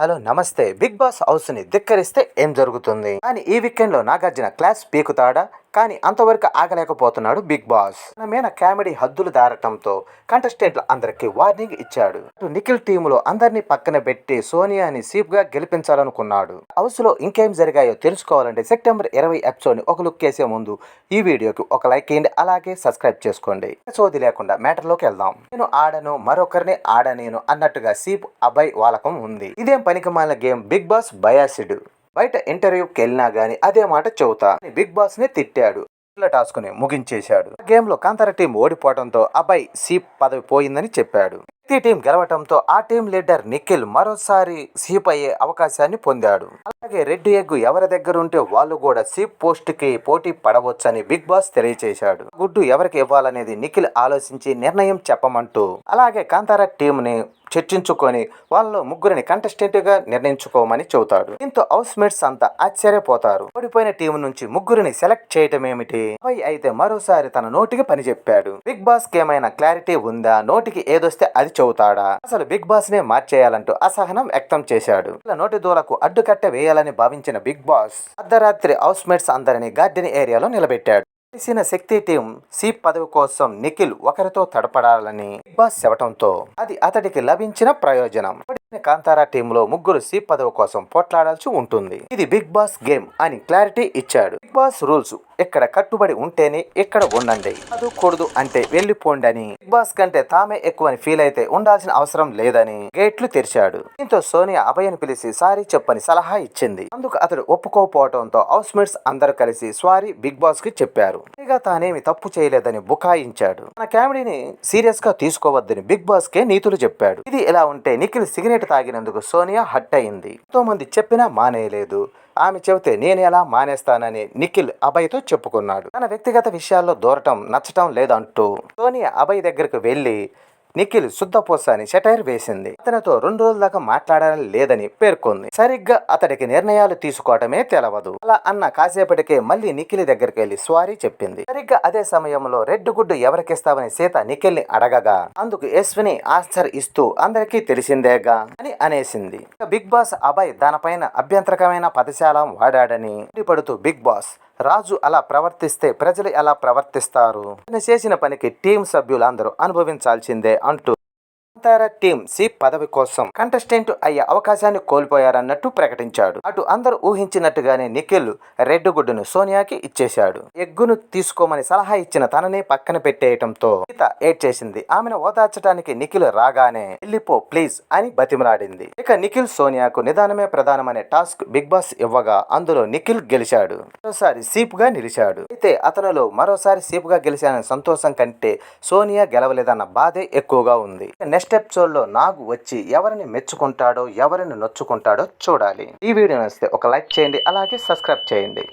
Hello నమస్తే. Big boss హౌస్ని ధిక్కరిస్తే ఏం జరుగుతుంది? కానీ ఈ వీకెండ్లో నాగార్జున క్లాస్ పీకుతాడా? కానీ అంతవరకు ఆగలేకపోతున్నాడు బిగ్ బాస్. తన మీద కామెడీ హద్దులు దారటంతో కంటెస్టెంట్లు అందరికి వార్నింగ్ ఇచ్చాడు. నిఖిల్ టీములో అందరినీ పక్కన పెట్టి సోనియాని సీప్గా గెలిపించాలనుకున్నాడు. హౌస్లో ఇంకేం జరిగాయో తెలుసుకోవాలంటే సెప్టెంబర్ ఇరవై ఎపిసోడ్ని ఒక లుక్ వేసే ముందు ఈ వీడియోకి ఒక లైక్ చేయండి అలాగే సబ్స్క్రైబ్ చేసుకోండి. సోది లేకుండా మ్యాటర్లోకి వెళ్దాం. నేను ఆడను మరొకరిని ఆడనేను అన్నట్టుగా సీప్ అబ్బాయి వాలకం ఉంది. ఇదేం పనికిమాల గేమ్ బిగ్ బాస్ బయాసిడ్. బయట ఇంటర్వ్యూకి వెళ్ళినా గానీ అదే మాట చెబుతా. అని బిగ్ బాస్ని తిట్టాడు. టాస్క్ని ముగించేశాడు. గేమ్లో కాంతార టీం ఓడిపోవడంతో అబ్బాయి సీప్ పదవి పోయిందని చెప్పాడు. టీం గెలవటంతో ఆ టీం లీడర్ నిఖిల్ మరోసారి సీప్ అయ్యే అవకాశాన్ని పొందాడు. అలాగే రెడ్ ఎగ్ ఎవరి దగ్గర ఉంటే వాళ్ళు కూడా సీప్ పోస్ట్కి పోటీ పడవచ్చని బిగ్ బాస్ తెలియచేశాడు. గుడ్డు ఎవరికి ఇవ్వాలనేది నిఖిల్ ఆలోచించి నిర్ణయం చెప్పమంటూ అలాగే కాంతారా టీం ని చర్చించుకొని వాళ్ళలో ముగ్గురిని కంటెస్టెంట్గా నిర్ణయించుకోమని చెబుతాడు. దీంతో హౌస్ మేట్స్ అంతా ఆశ్చర్యపోతారు. ఓడిపోయిన టీం నుంచి ముగ్గురిని సెలెక్ట్ చేయటం ఏమిటి అబ్బాయి అయితే మరోసారి తన నోటికి పని చెప్పాడు. బిగ్ బాస్కి ఏమైనా క్లారిటీ ఉందా? నోటికి ఏదొస్తే అది చెబుతాడా? అసలు బిగ్ బాస్ నే మార్చేయాలంటూ అసహనం వ్యక్తం చేశాడు. నోటి దూలకు అడ్డుకట్ట చేయాలని భావించిన బిగ్ బాస్ అర్ధరాత్రి హౌస్ మేట్స్ అందరిని గార్డెన్ ఏరియాలో నిలబెట్టాడు. తెలిసిన శక్తి టీం సి పదవి కోసం నిఖిల్ ఒకరితో తడపడాలని బిగ్ బాస్ చెప్పడంతో అది అతడికి లభించిన ప్రయోజనం. కాంతారా టీంలో ముగ్గురు సి పదవి కోసం పోట్లాడాల్సి ఉంటుంది. ఇది బిగ్ బాస్ గేమ్ అని క్లారిటీ ఇచ్చాడు. బిగ్ బాస్ రూల్స్ ఇక్కడ కట్టుబడి ఉంటేనే ఇక్కడ ఉండండి. చదువుకూడదు అంటే వెళ్ళిపోండి అని బిగ్ బాస్ కంటే తామే ఎక్కువ ఫీల్ అయితే ఉండాల్సిన అవసరం లేదని గేట్లు తెరిచాడు. దీంతో సోనియా అభయని పిలిచి సారీ చెప్పని సలహా ఇచ్చింది. అందుకు అతడు ఒప్పుకోకపోవడంతో హౌస్ మేట్స్ అందరూ కలిసి సారీ బిగ్ బాస్కి చెప్పారు. పైగా తానేమి తప్పు చేయలేదని బుకాయించాడు. తన కామెడీని సీరియస్గా తీసుకోవద్దని బిగ్ బాస్ కే నీతులు చెప్పాడు. ఇది ఎలా ఉంటే నిఖిల్ సిగరెట్ తాగినందుకు సోనియా హట్ అయింది. ఎంతో మంది చెప్పినా మానేయలేదు. ఆమె చెబితే నేను ఎలా మానేస్తానని నిఖిల్ అభయ్తో చెప్పుకున్నాడు. తన వ్యక్తిగత విషయాల్లో దూరటం నచ్చటం లేదంటూ సోనియా అభయ్ దగ్గరకు వెళ్ళి నిఖిల్ శుద్ధపూస అని సెటైర్ వేసింది. అతనితో రెండు రోజుల దాకా మాట్లాడాలని లేదని పేర్కొంది. సరిగ్గా అతడికి నిర్ణయాలు తీసుకోవటమే తెలవదు. అలా అన్న కాసేపటికే మళ్ళీ నిఖిల్ దగ్గరికి వెళ్ళి స్వారీ చెప్పింది. సరిగ్గా అదే సమయంలో రెడ్ గుడ్డు ఎవరికిస్తావని సీత నిఖిల్ని అడగగా అందుకు యశ్విని ఆన్సర్ ఇస్తూ అందరికీ తెలిసిందేగా అని అనేసింది. బిగ్ బాస్ అభయ్ దానిపైన అభ్యంతరకమైన పదశాలం వాడాడని పడుతూ బిగ్ బాస్ రాజు అలా ప్రవర్తిస్తే ప్రజలు ఎలా ప్రవర్తిస్తారు? చేసిన పనికి టీం సభ్యులందరూ అనుభవించాల్సిందే అంటూ అంతర టీం సి పదవి కోసం కంటెస్టెంట్ అయ్యే అవకాశాన్ని కోల్పోయారన్నట్టు ప్రకటించాడు. అటు అందరూ ఊహించినట్టుగానే నిఖిల్ రెడ్ గుడ్డును సోనియాకి ఇచ్చేశాడు. ఎగ్గును తీసుకోమని సలహా ఇచ్చిన తననే పక్కన పెట్టేయటంతో సీత ఏడ్ చేసింది. ఆమెను ఓదార్చడానికి నిఖిల్ రాగానే వెళ్ళిపో ప్లీజ్ అని బతిమలాడింది. ఇక నిఖిల్ సోనియాకు నిదానమే ప్రధానమనే టాస్క్ బిగ్ బాస్ ఇవ్వగా అందులో నిఖిల్ గెలిచాడు. మరోసారి సీప్గా నిలిచాడు. అయితే అతనిలో మరోసారి సీప్గా గెలిచానని సంతోషం కంటే సోనియా గెలవలేదన్న బాధే ఎక్కువగా ఉంది. నెక్స్ట్ నెక్స్ట్ ఎపిసోడ్లో నాగు వచ్చి ఎవరిని మెచ్చుకుంటాడో ఎవరిని నొచ్చుకుంటాడో చూడాలి. ఈ వీడియో నచ్చితే ఒక లైక్ చేయండి అలాగే సబ్స్క్రైబ్ చేయండి.